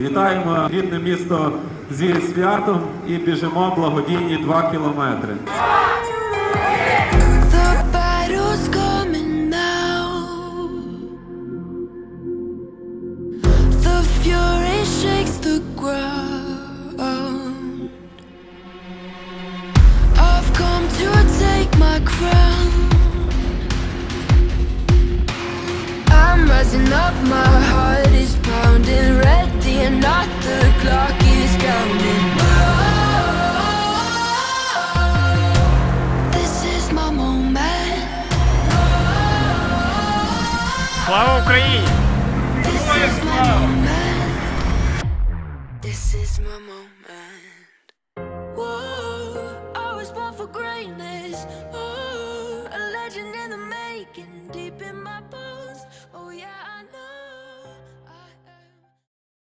Вітаємо рідне місто зі святом і біжимо благодійні 2 кілометри. Rising up, my heart Слава Україні! This is my moment. This is my moment. Whoa, I was born for greatness.